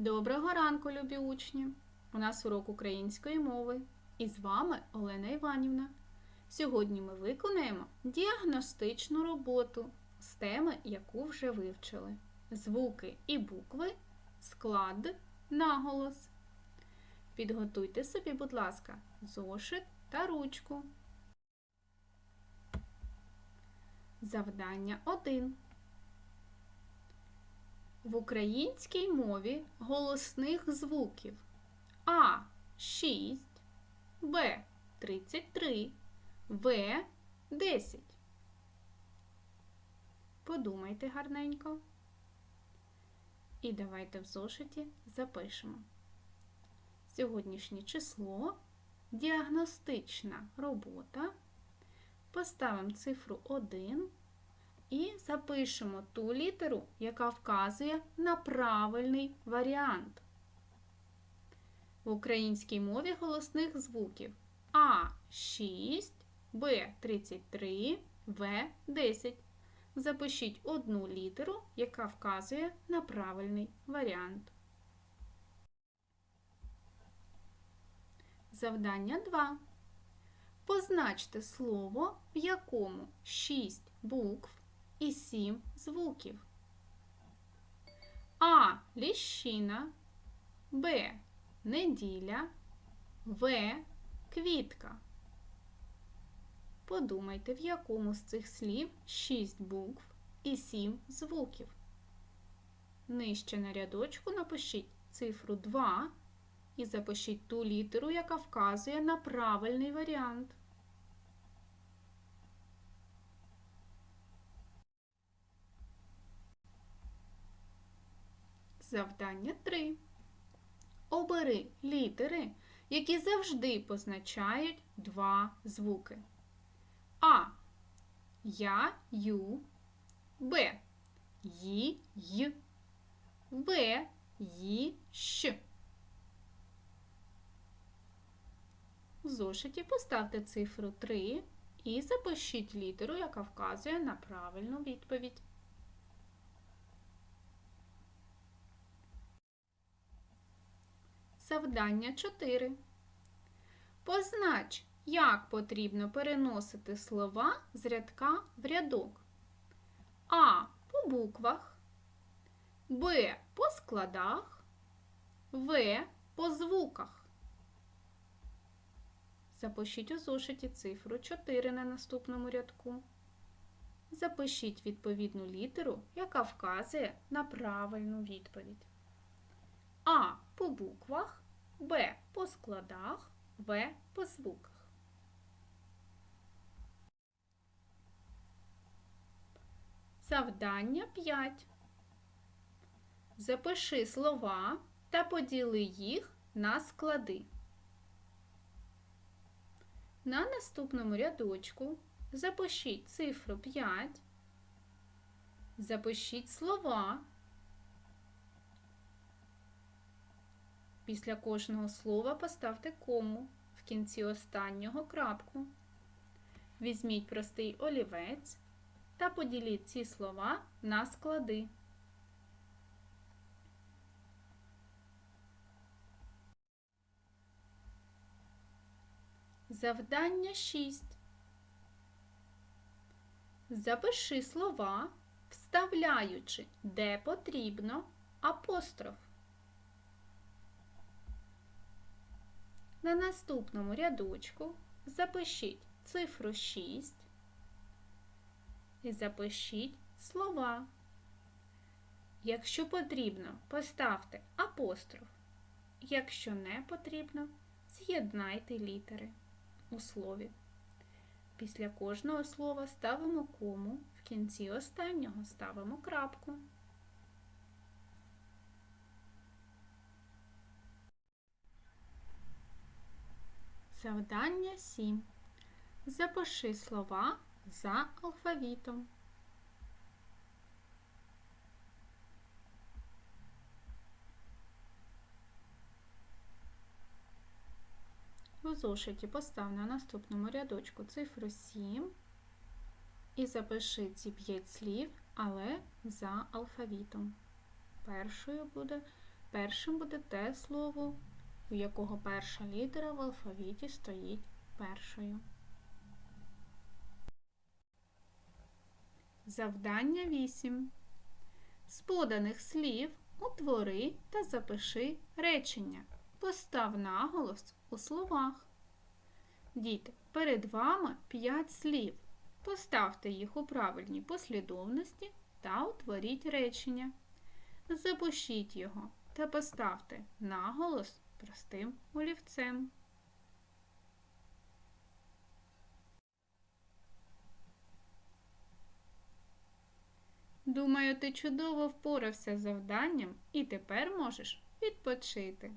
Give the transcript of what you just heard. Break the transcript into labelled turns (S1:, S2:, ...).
S1: Доброго ранку, любі учні! У нас урок української мови. І з вами Олена Іванівна. Сьогодні ми виконаємо діагностичну роботу з теми, яку вже вивчили: звуки і букви, склад, наголос. Підготуйте собі, будь ласка, зошит та ручку. Завдання 1. В українській мові голосних звуків А 6, Б 33, В 10. Подумайте гарненько. І давайте в зошиті запишемо. Сьогоднішнє число, діагностична робота. Поставимо цифру 1 і запишемо ту літеру, яка вказує на правильний варіант. В українській мові голосних звуків А6, Б33, В10. Запишіть одну літеру, яка вказує на правильний варіант. Завдання 2. Позначте слово, в якому 6 букв і 7 звуків. А. Ліщина, Б. Неділя, В. Квітка. Подумайте, в якому з цих слів 6 букв і 7 звуків. Нижче на рядочку напишіть цифру 2 і запишіть ту літеру, яка вказує на правильний варіант. Завдання 3. Обери літери, які завжди позначають два звуки. А. Я, ю, Б. Ї, й, В, Ї, щ. В зошиті поставте цифру 3 і запишіть літеру, яка вказує на правильну відповідь. Завдання 4. Познач, як потрібно переносити слова з рядка в рядок. А. По буквах, Б. По складах, В. По звуках. Запишіть у зошиті цифру 4 на наступному рядку. Запишіть відповідну літеру, яка вказує на правильну відповідь. А по буквах, Б по складах, В по звуках. Завдання 5. Запиши слова та поділи їх на склади. На наступному рядочку запишіть цифру 5, запишіть слова. Після кожного слова поставте кому в кінці останнього крапку. Візьміть простий олівець та поділіть ці слова на склади. Завдання 6. Запиши слова, вставляючи, де потрібно, апостроф. На наступному рядочку запишіть цифру 6 і запишіть слова. Якщо потрібно, поставте апостроф. Якщо не потрібно, з'єднайте літери у слові. Після кожного слова ставимо кому, в кінці останнього ставимо крапку. Завдання 7. Запиши слова за алфавітом. У зошиті постав на наступному рядочку цифру 7 і запиши ці 5 слів, але за алфавітом. Першою буде Першим буде те слово, у якого перша літера в алфавіті стоїть першою. Завдання 8. З поданих слів утвори та запиши речення. Постав наголос у словах. Діти, перед вами 5 слів. Поставте їх у правильній послідовності та утворіть речення. Запишіть його та поставте наголос простим олівцем. Думаю, ти чудово впорався з завданням і тепер можеш відпочити.